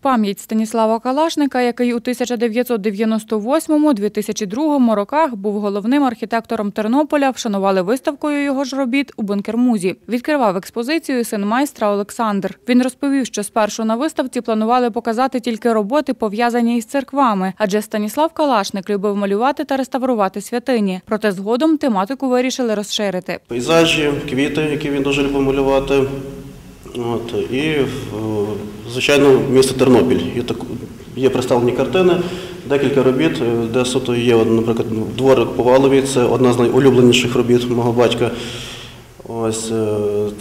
Пам'ять Станіслава Калашника, який у 1998-2002 роках був головним архітектором Тернополя, вшанували виставкою його ж робіт у Бункермузі. Відкривав експозицію син майстра Олександр. Він розповів, що спершу на виставці планували показати тільки роботи, пов'язані із церквами, адже Станіслав Калашник любив малювати та реставрувати святині. Проте згодом тематику вирішили розширити. Пейзажі, квіти, які він дуже любив малювати. От, і, е, звичайно, місто Тернопіль. Є, так, є представлені картини, декілька робіт, е, де суто є, наприклад, дворик по Валові, це одна з найулюбленіших робіт мого батька. Ось е,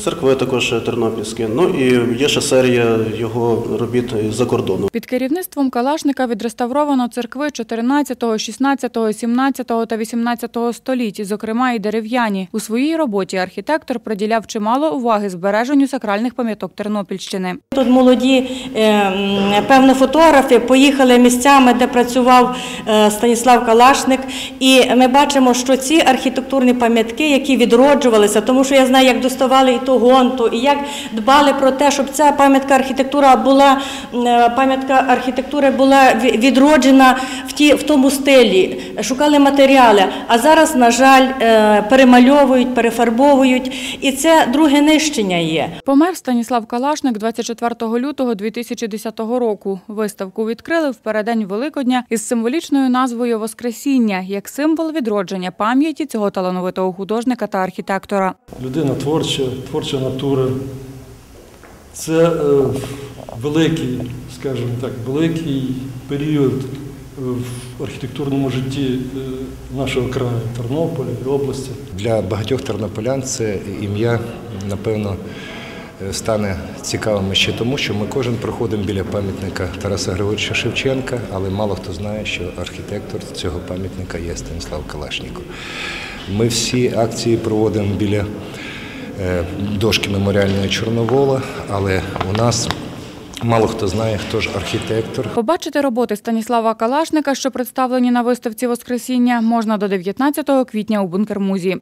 церкви також тернопільські. Ну і є ще серія його робіт за кордону. Під керівництвом Калашника відреставровано церкви 14, 16, 17 та 18 століть, зокрема і дерев'яні. У своїй роботі архітектор приділяв чимало уваги збереженню сакральних пам'яток Тернопільщини. Тут молоді, е, певно, фотографи поїхали місцями, де працював е, Станіслав Калашник. І ми бачимо, що ці архітектурні пам'ятки, які відроджувалися, тому що я знаю, як доставали і ту гонту, і як дбали про те, щоб ця пам'ятка архітектура була е, пам'ятка архітектури була відроджена в ті в тому стилі, шукали матеріали. А зараз, на жаль, е, перемальовують, перефарбовують, і це друге нищення є. Помер Станіслав Калашник 24 лютого 2010 року. Виставку відкрили в переддень Великодня із символічною назвою Воскресіння як символ відродження пам'яті цього талановитого художника та архітектора. Людина творча, творча натура. Це е, великий, скажімо так, великий період в архітектурному житті е, нашого краю Тернополя і області. Для багатьох тернополян це ім'я, напевно, стане цікавим ще тому, що ми кожен проходимо біля пам'ятника Тараса Григоровича Шевченка, але мало хто знає, що архітектор цього пам'ятника є Станіслав Калашніков. Ми всі акції проводимо біля дошки меморіальної Чорновола, але у нас мало хто знає, хто ж архітектор, Побачити роботи Станіслава Калашника, що представлені на виставці Воскресіння, можна до 19 квітня у Бункермузі.